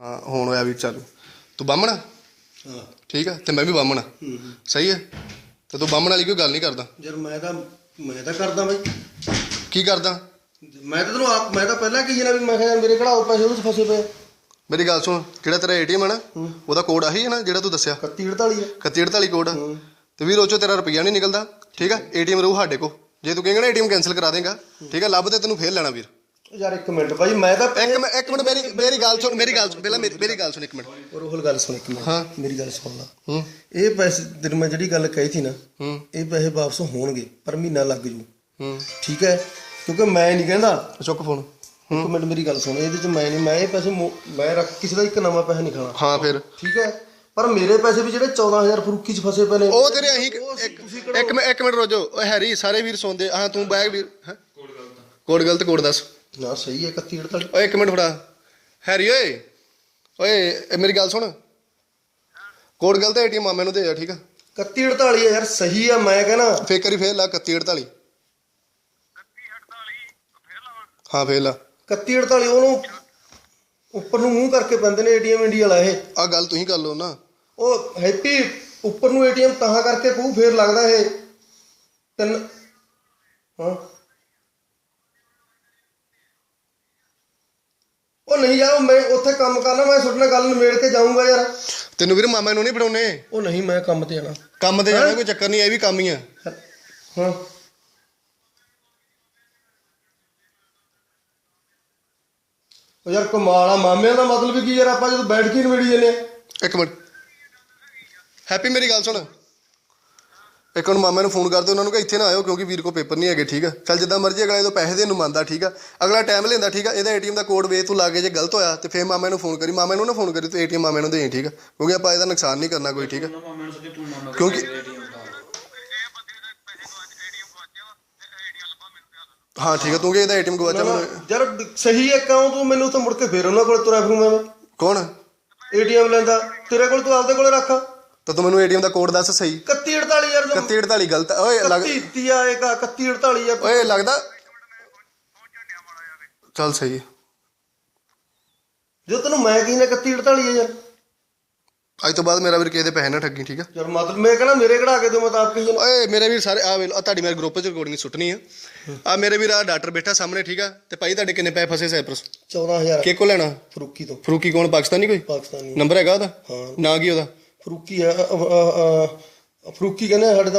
ਹਾਂ ਹੁਣ ਹੋਇਆ ਵੀ ਚਾਲੂ। ਤੂੰ ਬਾਹਮਣ? ਹਾਂ। ਠੀਕ ਆ ਤੇ ਮੈਂ ਵੀ ਬਾਹਮਣ ਹੂੰ ਸਹੀ ਹੈ ਤੇ ਤੂੰ ਬਾਹਮਣ ਵਾਲੀ ਕੋਈ ਗੱਲ ਨਹੀਂ ਕਰਦਾ। ਯਾਰ ਮੈਂ ਤਾਂ ਮੈਂ ਤਾਂ ਕਰਦਾ ਬਾਈ। ਕੀ ਕਰਦਾ? ਮੈਂ ਤਾਂ ਤੈਨੂੰ ਆਪ ਮੈਂ ਤਾਂ ਪਹਿਲਾਂ ਕਹੀ ਜਨਾ ਵੀ ਮੈਂ ਕਿਹਾ ਯਾਰ ਮੇਰੇ ਕਿਹੜਾ ਪੈਸੇ ਉਹਦੇ 'ਚ ਫਸੇ ਪਏ। ਮੇਰੀ ਗੱਲ ਸੁਣ ਜਿਹੜਾ ਤੇਰਾ ਏਟੀਐਮ ਹੈ ਨਾ ਉਹਦਾ ਕੋਡ ਆਹੀ ਹੈ ਨਾ ਜਿਹੜਾ ਤੂੰ ਦੱਸਿਆ। 31 48 ਆ। 3148 ਕੋਡ ਆ। ਹੂੰ। ਤੇ ਵੀਰ ਉਹ 'ਚੋਂ ਤੇਰਾ ਰੁਪਈਆ ਨਹੀਂ ਨਿਕਲਦਾ। ਠੀਕ ਆ? ਏਟੀਐਮ ਰਹੂ ਸਾਡੇ ਕੋ ਜੇ ਤੂੰ ਕਹੇਂਗਾ ਨਾ ਏਟੀਐਮ ਕੈਨਸਲ ਕਰਾ ਦੇਗਾ। ਠੀਕ ਆ? ਲੱਭ ਤੇ ਤੈਨੂੰ ਫੇਰ ਲੈਣਾ ਵੀਰ। ਯਾਰ ਇੱਕ ਮਿੰਟ ਬਾਈ ਮੈਂ ਤਾਂ ਇੱਕ ਮਿੰਟ ਇੱਕ ਮਿੰਟ ਮੇਰੀ ਮੇਰੀ ਗੱਲ ਸੁਣ ਮੇਰੀ ਗੱਲ ਸੁਣ ਪਹਿਲਾਂ ਮੇਰੀ ਮੇਰੀ ਗੱਲ ਸੁਣ ਇੱਕ ਮਿੰਟ। ਰੋਹਲ ਗੱਲ ਸੁਣ ਇੱਕ ਮਿੰਟ। ਹਾਂ। ਮੇਰੀ ਗੱਲ ਸੁਣ ਲਾ। ਹੂੰ। ਇਹ ਪੈਸੇ ਤੈਨੂੰ ਮੈਂ ਜਿਹੜੀ ਗੱਲ ਕਹੀ ਸੀ ਨਾ ਹੂੰ। ਇਹ ਪੈਸੇ ਵਾਪਸ ਹੋਣਗੇ ਪਰ ਮਹੀਨਾ ਲੱਗ ਜੂ। ਹੂੰ। ਠੀਕ ਹੈ? ਕਿਉਂਕਿ ਮੈਂ ਨਹੀਂ ਕਹਿੰਦਾ। ਚੁੱਕ ਫੋਨ। ਇੱਕ ਮਿੰਟ ਮੇਰੀ ਗੱਲ ਸੁਣ ਇਹਦੇ ਚ ਮੈਂ ਨਹੀਂ ਮੈਂ ਇਹ ਪੈਸੇ ਮੋ- ਰੱਖ ਕਿਸੇ ਦਾ ਇੱਕ ਨਵਾਂ ਪੈਸਾ ਨਹੀਂ ਖਾਣਾ। ਹਾਂ ਫਿਰ। ਠੀਕ ਹੈ? ਪਰ ਮੇਰੇ ਪੈਸੇ ਵੀ ਜਿਹੜੇ 14000 ਫਰੂਕੀ ਚ ਫਸੇ ਪਏ ਨੇ ਉਹ ਤੇਰੇ ਅਹੀਂ ਇੱਕ ਇੱਕ ਮਿੰਟ ਰੋਜੋ ਓਏ ਹੈਰੀ ਸਾਰੇ ਵੀਰ ਸੌਂਦੇ। ਹਾਂ ਤੂੰ ਬੈਗ ਵੀਰ ਹੈਂ? ਕੋਡ ਗਲਤ ਕੋਡ ਦੱਸ। ਨਾ ਸਹੀ ਹੈ 31 48 ਓਏ ਇੱਕ ਮਿੰਟ ਫੜਾ। ਹੈਰੀ ਓਏ। ਓਏ ਇਹ ਮੇਰੀ ਗੱਲ ਸੁਣ। ਕੋਡ ਗਲਤ ਹੈ ਏਟੀਐਮ ਮਾਮੇ ਨੂੰ ਦੇ ਜਾ ਠੀਕ ਆ? 31 48 ਹੈ ਯਾਰ ਸਹੀ ਆ ਮੈਂ ਕਹਿੰਦਾ ਫੇਰ ਕਰੀ ਫੇਰ ਲਾ 3148 ਹਾਂ ਫੇਰ ਲਾ। 31 48 ਉਹਨੂੰ ਉੱਪਰ ਨੂੰ ਮੂੰਹ ਕਰਕੇ ਪੈਂਦੇ ਨੇ ਏਟੀਐਮ ਇੰਡੀਆ ਵਾਲਾ ਇਹ। ਆ ਗੱਲ ਤੁਸੀਂ ਕਰ ਲਓ ਨਾ। ਉਹ ਹੈਪੀ ਉੱਪਰ ਨੂੰ ਏਟੀਐਮ ਤਾਂ ਕਰਕੇ ਪਊ ਫੇਰ ਲੱਗਦਾ ਇਹ। ਤਿੰਨ ਹਾਂ। ਨਹੀਂ ਯਾਰ ਉਹ ਮੈਂ ਉੱਥੇ ਕੰਮ ਕਰਨਾ ਮੈਂ ਤੁਹਾਡੇ ਨਾਲ ਗੱਲ ਨਿਬੇੜ ਕੇ ਜਾਊਂਗਾ ਯਾਰ। ਤੈਨੂੰ ਵੀਰ ਮਾਮੇ ਨੂੰ ਨਹੀਂ ਫੜਾਉਨੇ ਉਹ ਨਹੀਂ ਮੈਂ ਕੰਮ ਤੇ ਜਾਣਾ। ਕੰਮ ਤੇ ਜਾਣਾ ਕੋਈ ਚੱਕਰ ਨਹੀਂ ਇਹ ਵੀ ਕੰਮ ਹੀ ਆ। ਹਾਂ। ਉਹ ਯਾਰ ਕਮਾਲ ਆ ਮਾਮਿਆਂ ਦਾ ਮਤਲਬ ਕੀ ਯਾਰ ਆਪਾਂ ਜਦੋਂ ਬੈਠ ਕੇ ਨਿਬੇੜੀ ਜੰਨੇ ਇੱਕ ਮਿੰਟ। ਹੈਪੀ ਮੇਰੀ ਗੱਲ ਸੁਣ। ਇੱਕ ਹੁਣ ਮਾਮੇ ਨੂੰ ਫੋਨ ਕਰ ਦੇ ਉਹਨਾਂ ਨੂੰ ਕਿ ਇੱਥੇ ਨਾ ਆਇਓ ਕਿਉਂਕਿ ਵੀਰ ਕੋ ਪੇਪਰ ਨਹੀਂ ਹੈਗੇ ਠੀਕ ਆ? ਚੱਲ ਜਿੱਦਾਂ ਮਰਜ਼ੀ ਅਗਲੇ ਤੋਂ ਪੈਸੇ ਦੇ ਨੂੰ ਮੰਨਦਾ ਠੀਕ ਆ? ਅਗਲਾ ਟਾਈਮ ਲੈਂਦਾ ਠੀਕ ਆ? ਇਹਦਾ ਏਟੀਐਮ ਦਾ ਕੋਡ ਵੇ ਤੂੰ ਲਾਗੇ ਜੇ ਗਲਤ ਹੋਇਆ ਤੇ ਫੇਰ ਮਾਮੇ ਨੂੰ ਫੋਨ ਕਰੀ। ਮਾਮੇ ਨੂੰ ਨਾ ਫੋਨ ਕਰੀ ਤੂੰ ਏਟੀਐਮ ਮਾਮੇ ਨੂੰ ਦੇ ਠੀਕ ਆ? ਕਿਉਂਕਿ ਆਪਾਂ ਇਹਦਾ ਨੁਕਸਾਨ ਨਹੀਂ ਕਰਨਾ ਕੋਈ ਠੀਕ ਆ? ਕਿਉਂਕਿ ਹਾਂ ਠੀਕ ਆ ਤੂੰ ਕਿ ਇਹਦਾ ਏਟੀਐਮ ਗਵਾਚਾ ਮੈਨੂੰ। ਯਾਰ ਸਹੀ ਹੈ ਕਿਉਂ ਤੂੰ? ਮੈਨੂੰ ਤਾਂ ਮੁੜ ਕੇ ਫੇਰ ਉਹਨਾਂ ਕੋਲ ਤੁਰਿਆ ਫਿਰੂ ਮੈਂ। ਕੌਣ? ਏਟੀਐਮ ਲੈਂਦਾ। ਤੇਰੇ ਕੋਲ ਤੂੰ ਆਪਦੇ ਕੋਲੇ ਰੱਖ। ਤਾਂ ਤੂੰ ਮੈਨੂੰ ਏਟੀਐਮ ਦਾ ਕੋਡ ਦੱਸ ਸਹੀ। 31 48 ਯਾਰ 3148 ਗਲਤ ਆ। ਓਏ ਲੱਗ 31 ਆਏਗਾ 31 48 ਆ। ਓਏ ਲੱਗਦਾ ਚੱਲ ਸਹੀ ਹੈ। ਜੋ ਤੈਨੂੰ ਮੈਂ ਕਹੀ ਨਾ 31 48 ਹੈ ਯਾਰ? ਅੱਜ ਤੋਂ ਬਾਅਦ ਮੇਰਾ ਵੀਰ ਕਿਸੇ ਦੇ ਪੈਸੇ ਨਾ ਠੱਗੀ ਠੀਕ ਆ? ਯਾਰ ਮਤਲਬ ਮੈਂ ਕਹਿੰਦਾ ਮੇਰੇ ਕਿਹੜਾ ਕੇ ਦਿਓ ਮੈਂ ਤਾਂ ਆਪ ਕਹੀ ਜਾਣਾ। ਓਏ ਮੇਰੇ ਵੀਰ ਸਾਰੇ ਆ ਵੇਲ ਆ ਤੁਹਾਡੀ ਮੇਰੇ ਗਰੁੱਪ 'ਚ ਰਿਕਾਰਡਿੰਗ ਸੁੱਟਣੀ ਆ। ਆ ਮੇਰੇ ਵੀਰ ਆ ਡਾਕਟਰ ਬੈਠਾ ਸਾਹਮਣੇ ਠੀਕ ਆ? ਤੇ ਭਾਈ ਤੁਹਾਡੇ ਕਿੰਨੇ ਪੈਸੇ ਫਸੇ ਸਾਈਪਰਸ 14000 ਕਿ ਕੋ ਲੈਣਾ? ਫਰੂਕੀ ਤੋਂ। ਫਰੂਕੀ ਕੌਣ? ਪਾਕਿਸਤਾਨੀ ਕੋਈ? ਪਾਕਿਸਤਾਨੀ। ਨੰਬਰ ਹੈਗਾ ਉਹਦਾ? ਹਾਂ। ਨਾਂ ਕੀ ਉਹਦਾ? ਫਰੂਕੀ ਆ ਫਰੂਕੀ ਕਹਿੰਦੇ ਆ ਸਾਡੇ ਤਾਂ